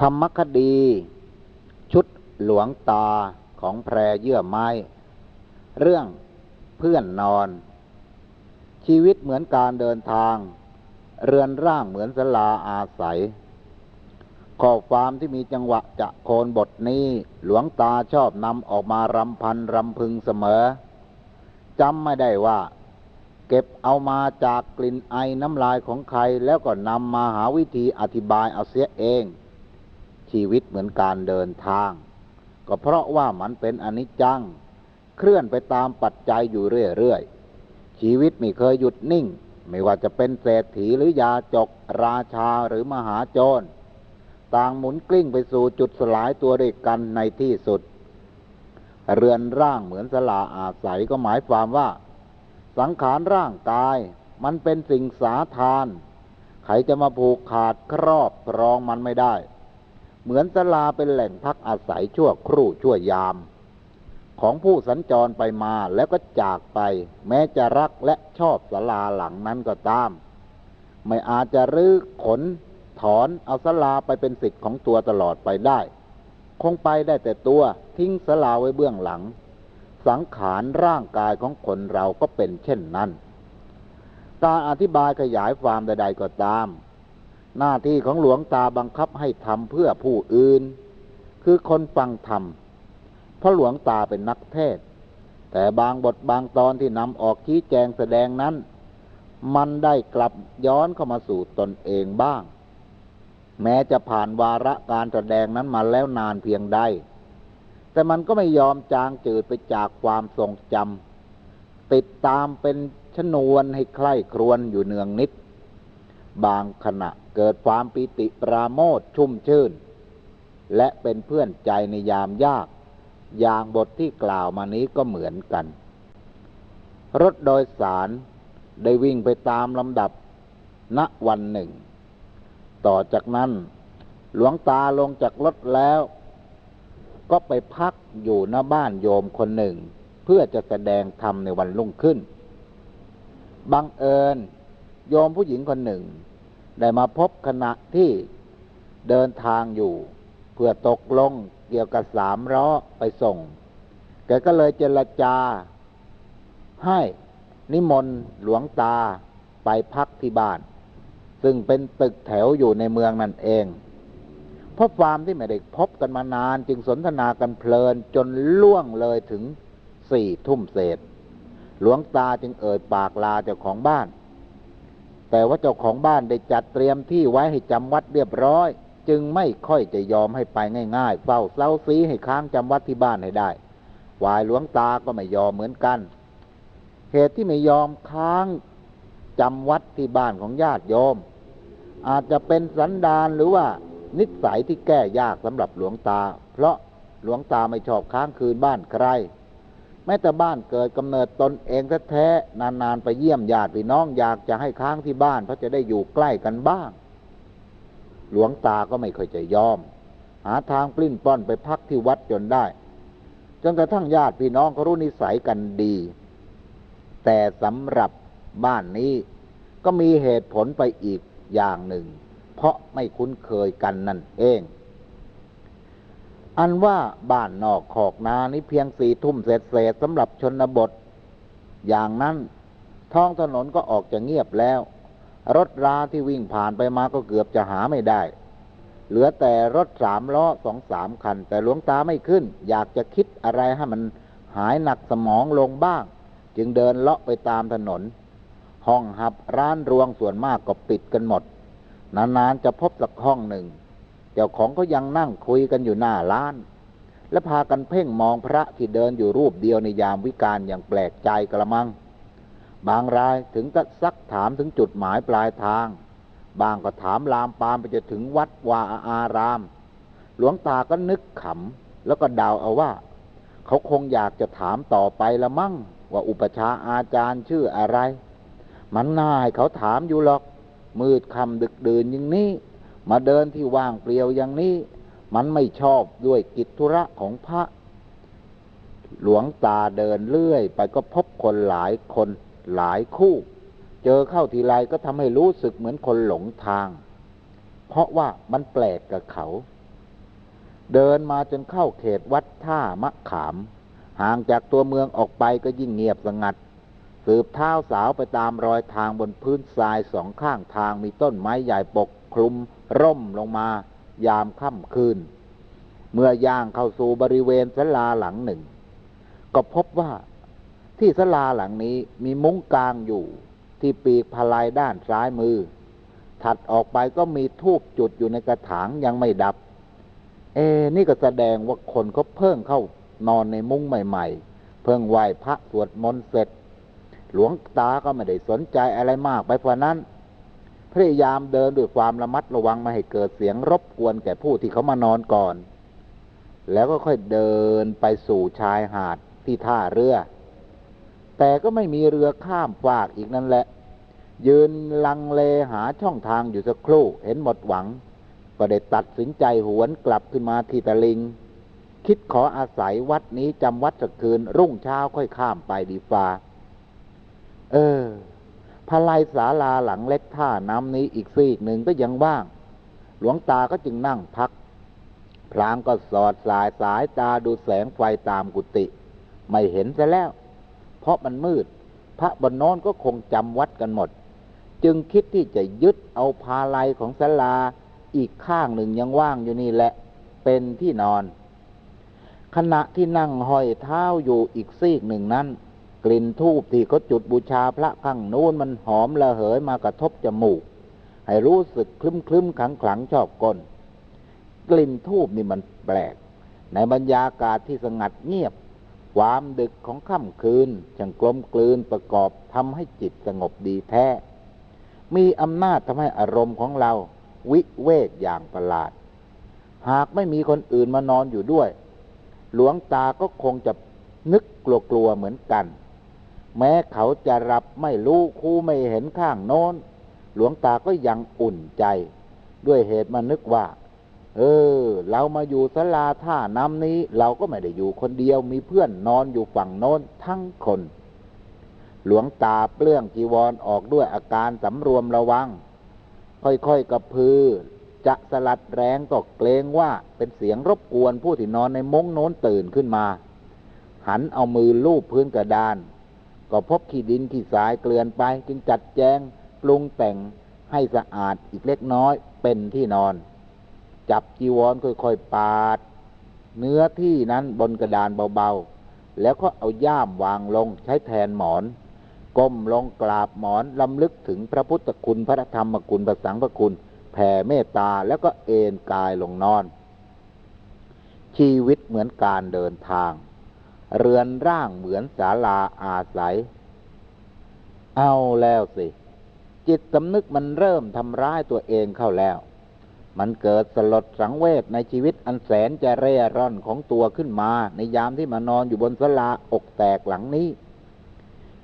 ธรรมคดี ชุดหลวงตาของแพรเยื่อไม้ เรื่องเพื่อนนอน ชีวิตเหมือนการเดินทาง เรือนร่างเหมือนสลาอาศัย ข้อความที่มีจังหวะจะโคนบทนี้หลวงตาชอบนำออกมารำพันรำพึงเสมอจำไม่ได้ว่า เก็บเอามาจากกลิ่นไอน้ำลายของใครแล้วก็นำมาหาวิธีอธิบายเอาเสียเอง ชีวิตเหมือนการเดินทาง ก็เพราะว่ามันเป็นอนิจจัง เคลื่อนไปตามปัจจัยอยู่เรื่อยๆ ชีวิตไม่เคยหยุดนิ่ง ไม่ว่าจะเป็นเศรษฐีหรือยาจก ราชาหรือมหาโจร ต่างหมุนกลิ้งไปสู่จุดสลายตัวด้วยกันในที่สุด เรือนร่างเหมือนสลาอาศัยก็หมายความว่า สังขารร่างกายมันเป็นสิ่งสาทานใครจะมาผูกขาดครอบครองมันไม่ได้ เหมือนสลาเป็นแหล่งพักอาศัยชั่วครู่ชั่วยาม ของผู้สัญจรไปมาแล้วก็จากไป แม้จะรักและชอบสลาหลังนั้นก็ตาม ไม่อาจจะรื้อขนถอนเอาสลาไปเป็นสิทธิ์ของตัวตลอดไปได้ คงไปได้แต่ตัวทิ้งสลาไว้เบื้องหลัง สังขารร่างกายของคนเราก็เป็นเช่นนั้น การอธิบายขยายความใด ๆ ก็ตาม หน้าที่ของหลวงตาบังคับให้ทำเพื่อผู้อื่น คือคนฟังธรรมเพราะหลวงตาเป็นนักเทศ แต่บางบทบางตอนที่นำออกชี้แจงแสดงนั้น มันได้กลับย้อนเข้ามาสู่ตนเองบ้าง แม้จะผ่านวาระการแสดงนั้นมาแล้วนานเพียงใด แต่มันก็ไม่ยอมจางจืดไปจากความทรงจำติดตามเป็นชนวนให้ใคร่ครวญอยู่เนืองนิด บางขณะเกิดความปิติปราโมทชุ่มชื่น และเป็นเพื่อนใจในยามยาก อย่างบทที่กล่าวมานี้ก็เหมือนกัน รถโดยสารได้วิ่งไปตามลำดับณวันหนึ่ง ต่อจากนั้น หลวงตาลงจากรถแล้ว ก็ไปพักอยู่หน้าบ้านโยมคนหนึ่ง เพื่อจะแสดงธรรมในวันรุ่งขึ้น บังเอิญ โยมผู้หญิงคนหนึ่ง ได้มาพบขณะที่เดินทางอยู่ เพื่อตกลงเกี่ยวกับสามล้อไปส่ง แกก็เลยเจรจา ให้นิมนต์หลวงตาไปพักที่บ้าน ซึ่งเป็นตึกแถวอยู่ในเมืองนั่นเองเพราะความที่ไม่ได้พบกันมานานจึงสนทนากันเพลินจนล่วงเลยถึงสี่ทุ่มเศษ หลวงตาจึงเอ่ยปากลาเจ้าของบ้าน แต่ว่าเจ้าของบ้านได้จัดเตรียมที่ไว้ให้จำวัดเรียบร้อย จึงไม่ค่อยจะยอมให้ไปง่ายๆเฝ้าเซ้าซีให้ค้างจำวัดที่บ้านให้ได้วายหลวงตาก็ไม่ยอมเหมือนกัน เหตุที่ไม่ยอมค้างจำวัดที่บ้านของญาติโยม อาจจะเป็นสันดานหรือว่านิสัยที่แก้ยากสำหรับหลวงตา เพราะหลวงตาไม่ชอบค้างคืนบ้านใคร แม้แต่บ้านเกิดกำเนิดตนเองแท้ๆนานๆไปเยี่ยมญาติพี่น้องอยากจะให้ค้างที่บ้านเพราะจะได้อยู่ใกล้กันบ้าง หลวงตาก็ไม่เคยจะยอม หาทางปลิ้นป้อนไปพักที่วัดจนได้จนกระทั่งญาติพี่น้องเขารู้นิสัยกันดี แต่สำหรับบ้านนี้ก็มีเหตุผลไปอีกอย่างหนึ่ง เพราะไม่คุ้นเคยกันนั่นเอง อันว่าบ้านนอกขอกนานี้เพียงสี่ทุ่มเศษเศษสำหรับชนบท อย่างนั้นท้องถนนก็ออกจะเงียบแล้ว รถราที่วิ่งผ่านไปมาก็เกือบจะหาไม่ได้ เหลือแต่รถสามล้อสองสามคัน แต่หลวงตาไม่ขึ้น อยากจะคิดอะไรให้มันหายหนักสมองลงบ้าง จึงเดินเลาะไปตามถนน ห้องหับร้านรวงส่วนมากก็ปิดกันหมด นานๆจะพบสักห้องหนึ่ง เจ้าของก็ยังนั่งคุยกันอยู่หน้าร้าน และพากันเพ่งมองพระที่เดินอยู่รูปเดียวในยามวิการอย่างแปลกใจกระมัง บางรายถึงก็ซักถามถึงจุดหมายปลายทาง บางก็ถามลามปามไปจะถึงวัดวาอาราม หลวงตาก็นึกขำแล้วก็เดาเอาว่า เขาคงอยากจะถามต่อไปละมั่ง ว่าอุปชาอาจารย์ชื่ออะไร มันน่าให้เขาถามอยู่หรอก มืดคำดึกดื่นอย่างนี้ มาเดินที่ว่างเปลี่ยวอย่างนี้ มันไม่ชอบด้วยกิจธุระของพระ หลวงตาเดินเลื่อย ไปก็พบคนหลายคนหลายคู่ เจอเข้าทีไรก็ทำให้รู้สึกเหมือนคนหลงทาง เพราะว่ามันแปลกกับเขา เดินมาจนเข้าเขตวัดท่ามะขาม ห่างจากตัวเมืองออกไปก็ยิ่งเงียบสงัด สืบเท้าสาวไปตามรอยทางบนพื้นทรายสองข้างทางมีต้นไม้ใหญ่ปกคลุม ร่มลงมายามค่ำคืน เมื่อย่างเข้าสู่บริเวณศาลาหลังหนึ่ง ก็พบว่าที่ศาลาหลังนี้มีมุ้งกลางอยู่ ที่ปีกพลายด้านซ้ายมือ ถัดออกไปก็มีทูบจุดอยู่ในกระถางยังไม่ดับ เอ นี่ก็แสดงว่าคนเขาเพิ่งเข้านอนในมุ้งใหม่ ๆ เพิ่งไหว้พระสวดมนต์เสร็จ หลวงตาก็ไม่ได้สนใจอะไรมากไปกว่านั้น พยายามเดินด้วยความระมัดระวังไม่ให้เกิดเสียงรบกวนแก่ผู้ที่เขามานอนก่อน แล้วก็ค่อยเดินไปสู่ชายหาดที่ท่าเรือ แต่ก็ไม่มีเรือข้ามฟากอีกนั่นแหละ ยืนลังเลหาช่องทางอยู่สักครู่เห็นหมดหวัง ก็ได้ตัดสินใจหวนกลับขึ้นมาที่ตะลิง คิดขออาศัยวัดนี้จำวัดสักคืนรุ่งเช้าค่อยข้ามไปดีฟ้า เออพลายศาลาหลังเล็กท่าน้ำนี้อีกซีกหนึ่งก็ยังว่าง หลวงตาก็จึงนั่งพักพรางก็สอดสายสายตาดูแสงไฟตามกุฏิไม่เห็นซะแล้ว เพราะมันมืด พระบนน้นก็คงจำวัดกันหมด จึงคิดที่จะยึดเอาพาลัยของศาลาอีกข้างหนึ่งยังว่างอยู่นี่แหละ เป็นที่นอน ขณะที่นั่งห้อยเท้าอยู่อีกซีกหนึ่งนั้น กลิ่นทูบที่เขาจุดบูชาพระข้างนู้นมันหอมระเหยมากระทบจมูก ให้รู้สึกคลึ้มคลึ้มขังขลังชอบกลกลิ่นทูบนี่มันแปลก ในบรรยากาศที่สงัดเงียบ ความดึกของค่ำคืนช่างกลมกลืนประกอบทำให้จิตสงบดีแท้ มีอำนาจทำให้อารมณ์ของเรา วิเวกอย่างประหลาด หากไม่มีคนอื่นมานอนอยู่ด้วย หลวงตาก็คงจะนึกกลัวๆเหมือนกัน แม้เขาจะรับไม่รู้คู่ไม่เห็นข้างโน้น หลวงตาก็ยังอุ่นใจ ด้วยเหตุมานึกว่า เออ เรามาอยู่สลาท่าน้ำนี้ เราก็ไม่ได้อยู่คนเดียวมีเพื่อนนอนอยู่ฝั่งโน้นทั้งคน หลวงตาเปลื้องจีวรอออกด้วยอาการสำรวมระวัง ค่อยๆกระพือ จะสลัดแรงก็เกรงว่าเป็นเสียงรบกวนผู้ที่นอนในมุ้งโน้นตื่นขึ้นมา หันเอามือลูบพื้นกระดาน ก็พบขี้ดินขี้สายเกลื่อนไป จึงจัดแจงปรุงแต่งให้สะอาดอีกเล็กน้อยเป็นที่นอน จับจีวรค่อยๆปาด เนื้อที่นั้นบนกระดานเบาๆ แล้วก็เอาย่ามวางลงใช้แทนหมอน ก้มลงกราบหมอนลำลึกถึงพระพุทธคุณพระธรรมคุณพระสังฆคุณ แผ่เมตตาแล้วก็เอนกายลงนอน ชีวิตเหมือนการเดินทาง เรือนร่างเหมือนศาลาอาศัย เอาแล้วสิ จิตสำนึกมันเริ่มทำร้ายตัวเองเข้าแล้ว มันเกิดสลดสังเวชในชีวิตอันแสนจะเร่ร่อนของตัวขึ้นมา ในยามที่มานอนอยู่บนศาลาอกแตกหลังนี้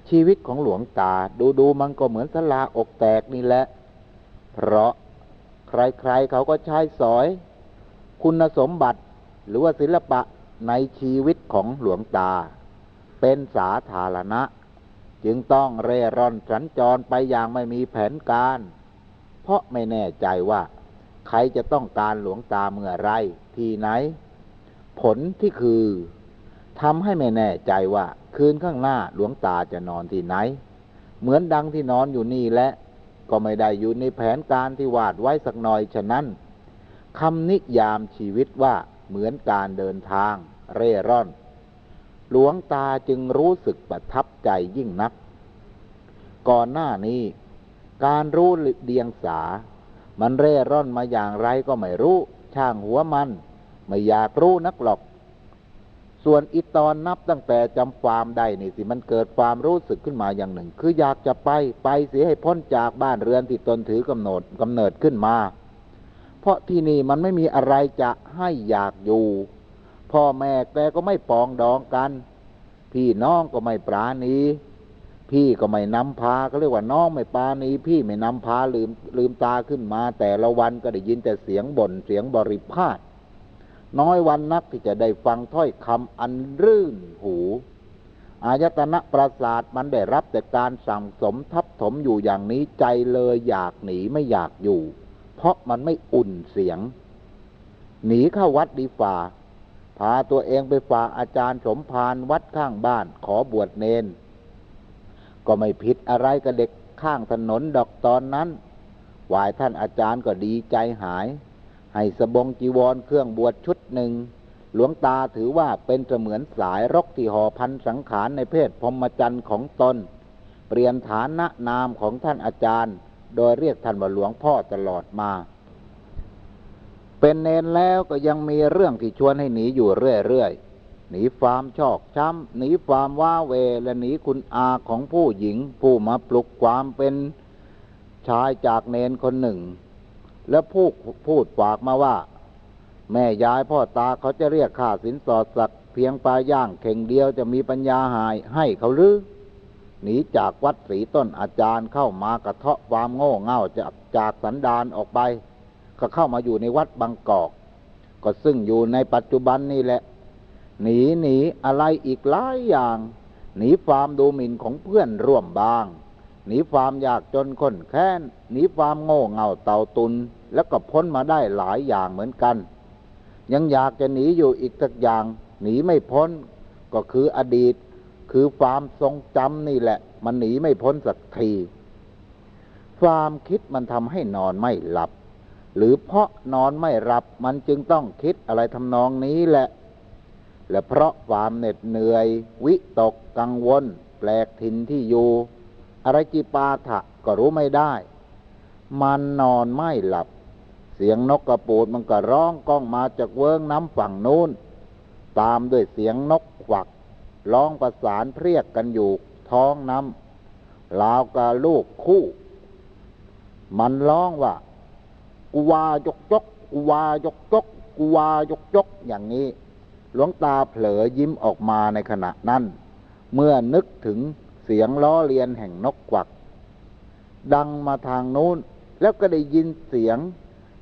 ชีวิตของหลวงตาดูดูๆมันก็เหมือนศาลาอกแตกนี่แหละ เพราะใครๆเขาก็ใช้สอย คุณสมบัติหรือว่าศิลปะ ในชีวิตของหลวงตา เป็นสาธารณะ จึงต้องเร่ร่อนสัญจรไปอย่างไม่มีแผนการ เพราะไม่แน่ใจว่า ใครจะต้องการหลวงตาเมื่อไรที่ไหน ผลที่คือทำให้ไม่แน่ใจว่า คืนข้างหน้าหลวงตาจะนอนที่ไหน เหมือนดังที่นอนอยู่นี่และก็ไม่ได้อยู่ในแผนการที่วาดไว้สักหน่อยฉะนั้นคำนิยามชีวิตว่าเหมือนการเดินทาง เร่ร่อน หลวงตาจึงรู้สึกประทับใจยิ่งนัก ก่อนหน้านี้ การรู้เดียงสา มันเร่ร่อนมาอย่างไรก็ไม่รู้ ช่างหัวมัน ไม่อยากรู้นักหรอก ส่วนอีตอนนับตั้งแต่จำความได้นี่สิมันเกิดความรู้สึกขึ้นมาอย่างหนึ่ง คืออยากจะไปไปเสียให้พ้นจากบ้านเรือนที่ตนถือกำหนดกำเนิดขึ้นมาเพราะที่นี่มันไม่มีอะไรจะให้อยากอยู่ พ่อแม่แกก็ไม่ปองดองกัน พี่น้องก็ไม่ปราณี พี่ก็ไม่นำพาก็เรียกว่าน้องไม่ปราณีพี่ไม่นำพาลืมลืมตาขึ้นมา แต่ละวันก็ได้ยินแต่เสียงบ่นเสียงบริพาทน้อยวันนักที่จะได้ฟังถ้อยคำอันรื่นหูอายตนะประสาทมันได้รับแต่การสั่งสมทับถมอยู่อย่างนี้ใจเลยอยากหนีไม่อยากอยู่ เพราะมันไม่อุ่นเสียง หนีเข้าวัดดีฝ่า พาตัวเองไปฝากอาจารย์สมภารวัดข้างบ้านขอบวชเนน ก็ไม่ผิดอะไรกับเด็กข้างถนนดอกตอนนั้นวายท่านอาจารย์ก็ดีใจหาย ให้สบงจีวรเครื่องบวชชุดหนึ่ง หลวงตาถือว่าเป็นเสมือนสายรกที่ห่อพันสังขารในเพศพรหมจรรย์ของตน เปลี่ยนฐานะนามของท่านอาจารย์ โดยเรียกท่านว่าหลวงพ่อตลอดมา เป็นเนนแล้วก็ยังมีเรื่องที่ชวนให้หนีอยู่เรื่อยๆ หนีความชอกช้ำ หนีความว้าเว และหนีคุณอาของผู้หญิง ผู้มาปลุกความเป็นชายจากเนนคนหนึ่ง และพูดพูดฝากมาว่า แม่ยายพ่อตาเขาจะเรียกค่าสินสอดสักเพียงปลาย่างเข่งเดียวจะมีปัญญาหายให้เขาหรือหนีจากวัดศรีต้นอาจารย์เข้ามากระเทาะความโง่เง่าจากจากสันดานออกไป ก็เข้ามาอยู่ในวัดบางกอก ก็ซึ่งอยู่ในปัจจุบันนี่แหละ หนีหนีอะไรอีกหลายอย่าง หนีความดูหมิ่นของเพื่อนร่วมบาง หนีความอยากจนคนแค้น หนีความโง่เง่าเต่าตุน แล้วก็พ้นมาได้หลายอย่างเหมือนกัน ยังอยากจะหนีอยู่อีกสักอย่าง หนีไม่พ้น ก็คืออดีต คือความทรงจำนี่แหละ มันหนีไม่พ้นสักทีความคิดมันทำให้นอนไม่หลับ หรือเพราะนอนไม่หลับมันจึงต้องคิดอะไรทำนองนี้แหละ และเพราะความเหน็ดเหนื่อย วิตกกังวล แปลกถิ่นที่อยู่อะไรจิปาถะก็รู้ไม่ได้ มันนอนไม่หลับ เสียงนกกระปูดมันก็ร้องก้องมาจากเวิ้งน้ำฝั่งนู้น ตามด้วยเสียงนกขวักร้องประสานเพรียกกันอยู่ท้องน้ำลาวกับลูกคู่ มันร้องว่า กูวายกยกกูวายกยกกูวายกยกอย่างนี้ หลวงตาเผลอยิ้มออกมาในขณะนั้น เมื่อนึกถึงเสียงล้อเลียนแห่งนกกวัก ดังมาทางนู้น แล้วก็ได้ยินเสียง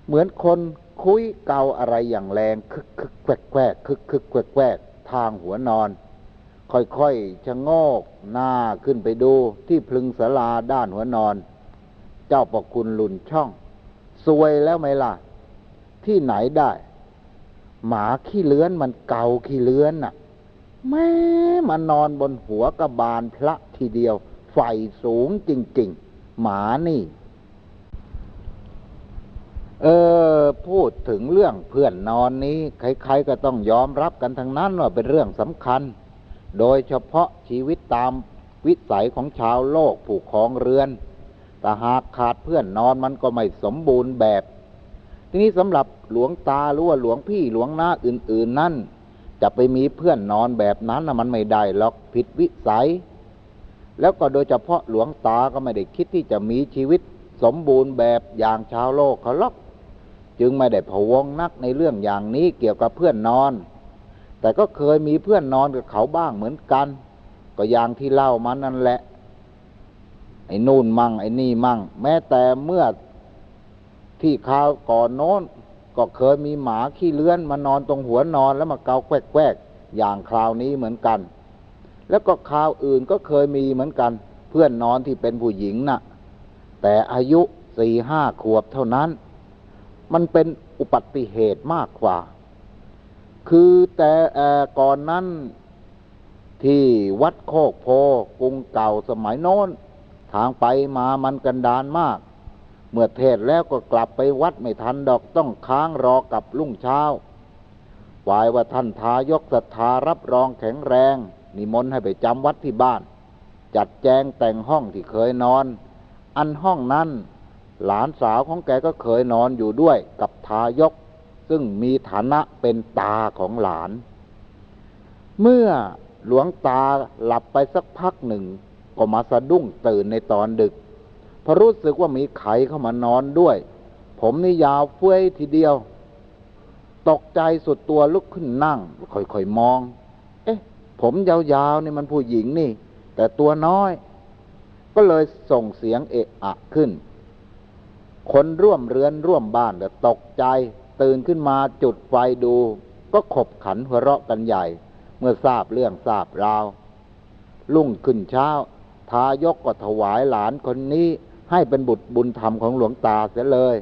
เหมือนคนคุยเกาอะไรอย่างแรงคึกคึกแควกแควกคึกคึกแควกแควกทางหัวนอน ค่อยๆชะโงกหน้าขึ้นไปดูที่พลึงศาลาด้านหัวนอน เจ้าประคุณหลุนช่อง สวยแล้วไหมล่ะ ที่ไหนได้ หมาขี้เลื้อนมันเก่าขี้เลื้อนน่ะ แม่มันนอนบนหัวกระบาลพระทีเดียว ไฟสูงจริง ๆ หมานี่ เออ พูดถึงเรื่องเพื่อนนอนนี้ ใครๆก็ต้องยอมรับกันทั้งนั้นว่าเป็นเรื่องสำคัญ โดยเฉพาะชีวิตตามวิสัยของชาวโลกผู้ครองเรือน แต่หากขาดเพื่อนนอนมันก็ไม่สมบูรณ์แบบ ทีนี้สำหรับหลวงตาหรือว่าหลวงพี่หลวงหน้าอื่น ๆ นั่น จะไปมีเพื่อนนอนแบบนั้นนะมันไม่ได้หรอกผิดวิสัย แล้วก็โดยเฉพาะหลวงตาก็ไม่ได้คิดที่จะมีชีวิตสมบูรณ์แบบอย่างชาวโลกเขาหรอกจึงไม่ได้พวงนักในเรื่องอย่างนี้เกี่ยวกับเพื่อนนอน แต่ก็เคยมีเพื่อนนอนกับเขาบ้างเหมือนกัน ก็อย่างที่เล่ามานั่นแหละ ไอ้นู่นมั่ง ไอ้นี่มั่ง แม้แต่เมื่อที่คราวก่อนโน้น ก็เคยมีหมาขี้เลื้อนมานอนตรงหัวนอนแล้วมาเกาแควกๆอย่างคราวนี้เหมือนกัน แล้วก็คราวอื่นก็เคยมีเหมือนกัน เพื่อนนอนที่เป็นผู้หญิงน่ะ แต่อายุสี่ห้าขวบเท่านั้น มันเป็นอุบัติเหตุมากกว่า คือแต่ก่อนนั้นที่วัดโคกโพกรุงเก่าสมัยโน้น ทางไปมามันกันดานมาก เมื่อเทศแล้วก็กลับไปวัดไม่ทันดอกต้องค้างรอกับรุ่งเช้าฝ่ายว่าท่านทายกศรัทธารับรองแข็งแรง นิมนต์ให้ไปจำวัดที่บ้าน จัดแจงแต่งห้องที่เคยนอน อันห้องนั้นหลานสาวของแกก็เคยนอนอยู่ด้วยกับทายก ซึ่งมีฐานะเป็นตาของหลาน เมื่อหลวงตาหลับไปสักพักหนึ่ง ก็มาสะดุ้งตื่นในตอนดึกเพราะรู้สึกว่ามีไขเข้ามานอนด้วย ผมนี่ยาวเฟ้ยทีเดียว ตกใจสุดตัวลุกขึ้นนั่ง ค่อยๆมอง เอ๊ะ ผมยาวๆนี่มันผู้หญิงนี่ แต่ตัวน้อย ก็เลยส่งเสียงเอะอะขึ้น คนร่วมเรือนร่วมบ้านก็ตกใจ ตื่นขึ้นมาจุดไฟดู ก็ขบขันหัวเราะกันใหญ่ เมื่อทราบเรื่องทราบราวลุ่งขึ้นเช้า ทายกก็ถวายหลานคนนี้ให้เป็นบุตรบุญธรรมของหลวงตาเสียเลย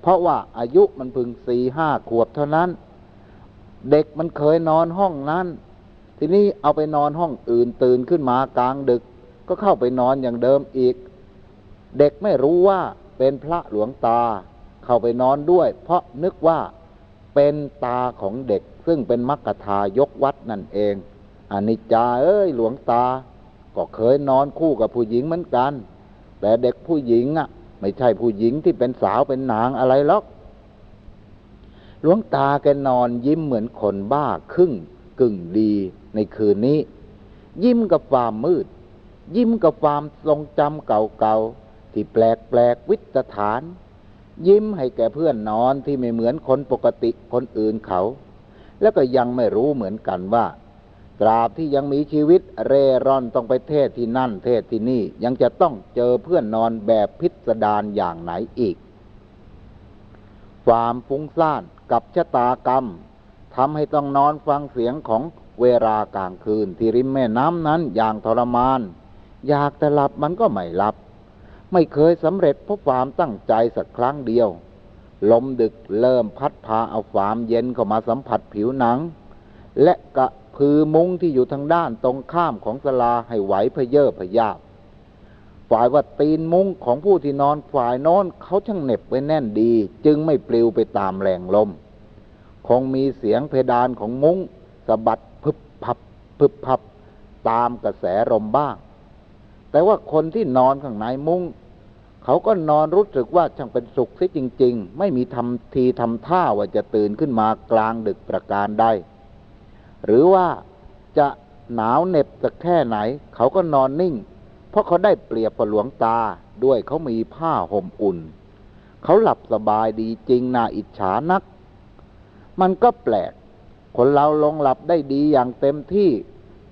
เพราะว่าอายุมันเพึงสี่ห้าขวบเท่านั้น เด็กมันเคยนอนห้องนั้น ทีนี้เอาไปนอนห้องอื่นตื่นขึ้นมากลางดึก ก็เข้าไปนอนอย่างเดิมอีก เด็กไม่รู้ว่าเป็นพระหลวงตา เข้าไปนอนด้วย เพราะนึกว่าเป็นตาของเด็กซึ่งเป็นมัคคทายกวัดนั่นเองอนิจจาเอ้ยหลวงตา ก็เคยนอนคู่กับผู้หญิงเหมือนกัน แต่เด็กผู้หญิงอะ ไม่ใช่ผู้หญิงที่เป็นสาวเป็นนางอะไรหรอกหลวงตาแกนอนยิ้มเหมือนคนบ้าครึ่งกึ่งดีในคืนนี้ ยิ้มกับความมืด ยิ้มกับความทรงจำเก่าๆ ที่แปลกแปลกวิตฐาน ยิ้มให้แก่เพื่อนนอนที่ไม่เหมือนคนปกติคนอื่นเขา แล้วก็ยังไม่รู้เหมือนกันว่า ตราบที่ยังมีชีวิตเร่ร่อนต้องไปเทศที่นั่นเทศที่นี่ยังจะต้องเจอเพื่อนนอนแบบพิสดารอย่างไหนอีก ความฟุ้งซ่านกับชะตากรรมทำให้ต้องนอนฟังเสียงของเวลากลางคืน ที่ริมแม่น้ำนั้นอย่างทรมาน อยากแต่หลับมันก็ไม่หลับ ไม่เคยสำเร็จเพราะความตั้งใจสักครั้งเดียว ลมดึกเริ่มพัดพาเอาความเย็นเข้ามาสัมผัสผิวหนัง และกระ พือมุ้งที่อยู่ทางด้านตรงข้ามของสลาให้ไหวเพเยอพยาบฝ่ายว่าตีนมุ้งของผู้ที่นอนฝ่ายน้นเขาช่างเหน็บไว้แน่นดี จึงไม่ปลิวไปตามแรงลม คงมีเสียงเพดานของมุ้งสะบัดพึบพับพึบพับ ตามกระแสลมบ้าง แต่ว่าคนที่นอนข้างในมุ้งเขาก็นอนรู้สึกว่าช่างเป็นสุขเสียจริง ๆ ไม่มีทำทีทำท่าว่าจะตื่นขึ้นมากลางดึกประการใด หรือว่าจะหนาวเหน็บสักแค่ไหน เขาก็นอนนิ่ง เพราะเขาได้เปรียบกับหลวงตาด้วยเขามีผ้าห่มอุ่น เขาหลับสบายดีจริงน่าอิจฉานัก มันก็แปลก คนเราลงหลับได้ดีอย่างเต็มที่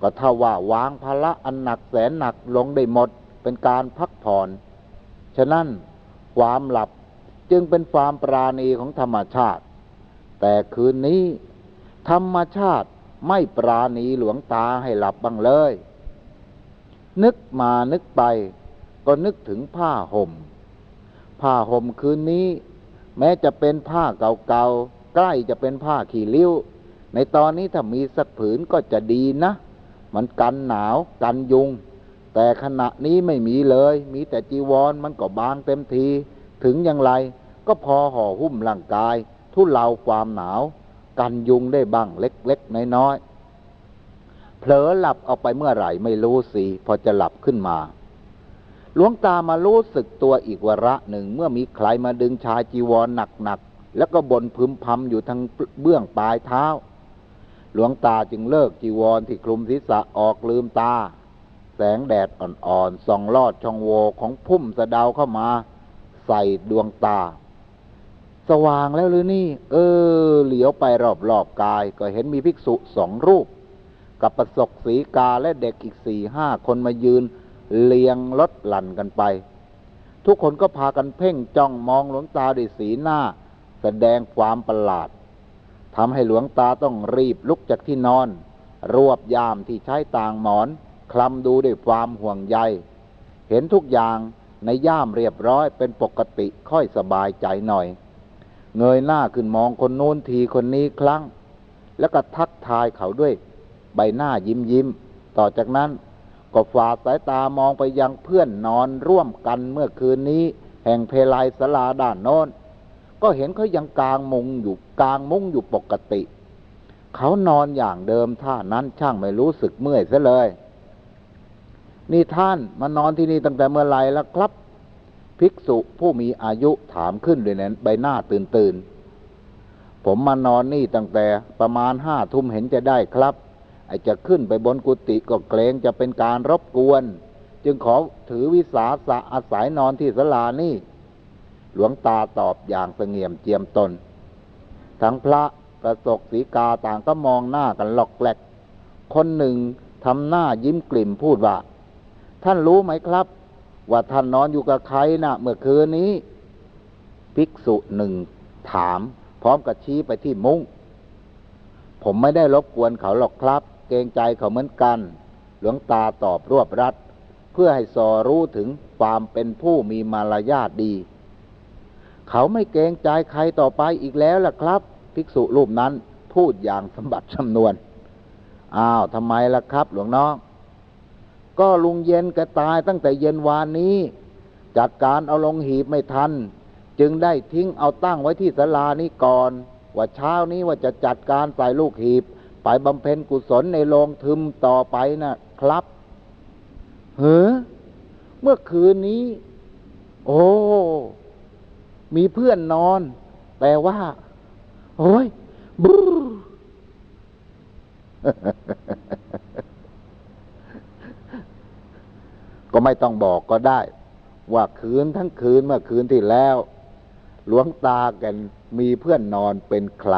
ก็ถ้าว่าวางภาระอันหนักแสนหนักลงได้หมดเป็นการพักผ่อน ฉะนั้นความหลับจึงเป็นความปราณีของธรรมชาติ แต่คืนนี้ ธรรมชาติ ไม่ปราณีหลวงตาให้หลับบ้างเลย นึกมานึกไป ก็นึกถึงผ้าห่ม ผ้าห่มคืนนี้ แม้จะเป็นผ้าเก่าๆ ใกล้จะเป็นผ้าขี้ริ้ว ในตอนนี้ถ้ามีสักผืนก็จะดีนะ มันกันหนาวกันยุง แต่ขณะนี้ไม่มีเลย มีแต่จีวรมันก็บางเต็มที ถึงอย่างไรก็พอห่อหุ้มร่างกาย ทุเลาความหนาว กันยุงได้บ้างเล็กๆน้อยๆเผลอหลับเอาไปเมื่อไหร่ไม่รู้สิพอจะหลับขึ้นมาหลวงตามารู้สึกตัวอีกวระหนึ่ง เมื่อมีใครมาดึงชายจีวรหนักๆแล้วก็บนพึมพำอยู่ทางเบื้องปลายเท้า หลวงตาจึงเลิกจีวรที่คลุมศีรษะออกลืมตา แสงแดดอ่อนๆส่องลอดช่องโหว่ของพุ่มสะเดาวเข้ามา ใส่ดวงตา สว่างแล้วหรือนี่ เออ เหลียวไปรอบๆกาย ก็เห็นมีภิกษุสองรูป กับประสกสีกาและเด็กอีกสี่ห้าคนมายืน เลียงลดหลั่นกันไป ทุกคนก็พากันเพ่งจ้องมองหลวงตาด้วยสีหน้า แสดงความประหลาดทำให้หลวงตาต้องรีบลุกจากที่นอน รวบยามที่ใช้ต่างหมอน คลำดูด้วยความห่วงใย เห็นทุกอย่างในย่ามเรียบร้อยเป็นปกติค่อยสบายใจหน่อย เงยหน้าขึ้นมองคนโน้นทีคนนี้ครั้ง แล้วก็ทักทายเขาด้วย ใบหน้ายิ้มยิ้ม ต่อจากนั้นก็ฝาดสายตามองไปยังเพื่อนนอนร่วมกันเมื่อคืนนี้ แห่งเพลายสลาด้านโน้น ก็เห็นเขายังกลางมุงอยู่กลางมุ้งอยู่ปกติ เขานอนอย่างเดิมท่านั้นช่างไม่รู้สึกเมื่อยซะเลย นี่ท่านมานอนที่นี่ตั้งแต่เมื่อไหร่แล้วครับ ภิกษุผู้มีอายุถามขึ้นด้วยนั้นใบหน้าตื่นตื่นผมมานอนนี่ตั้งแต่ประมาณห้าทุ่มเห็นจะได้ครับ ไอจะขึ้นไปบนกุฏิก็เกรงจะเป็นการรบกวน จึงขอถือวิสาสะอาศัยนอนที่สลานี่ หลวงตาตอบอย่างเสงี่ยมเจียมตน ทั้งพระกระสกสีกาต่างก็มองหน้ากันหลอกแหลก คนหนึ่งทำหน้ายิ้มกลิ่มพูดว่า ท่านรู้ไหมครับ ว่าท่านนอนอยู่กับใครนะเมื่อคืนนี้ ภิกษุหนึ่งถาม พร้อมกับชี้ไปที่มุง้ง ผมไม่ได้รบกวนเขาหรอกครับ เกรงใจเขาเหมือนกัน หลวงตาตอบรวบรัดเพื่อให้สอรู้ถึงความเป็นผู้มีมารยาทดี เขาไม่เกรงใจใครต่อไปอีกแล้วล่ะครับ ภิกษุรูปนั้นพูดอย่างสมบัติจำนวน อ้าวทำไมล่ะครับ หลวงน้อง ก็ลุงเย็นแกตายตั้งแต่เย็นวานนี้จัดการเอาลงหีบไม่ทัน จึงได้ทิ้งเอาตั้งไว้ที่ศาลานี้ก่อน ว่าเช้านี้ว่าจะจัดการใส่ลูกหีบ ไปบำเพ็ญกุศลในโรงทึมต่อไปนะครับเฮ้อเมื่อคืนนี้ โอ้มีเพื่อนนอน แต่ว่าโอ้ยบู ก็ไม่ต้องบอกก็ได้ ว่าคืนทั้งคืนเมื่อคืนที่แล้ว หลวงตากันมีเพื่อนนอนเป็นใคร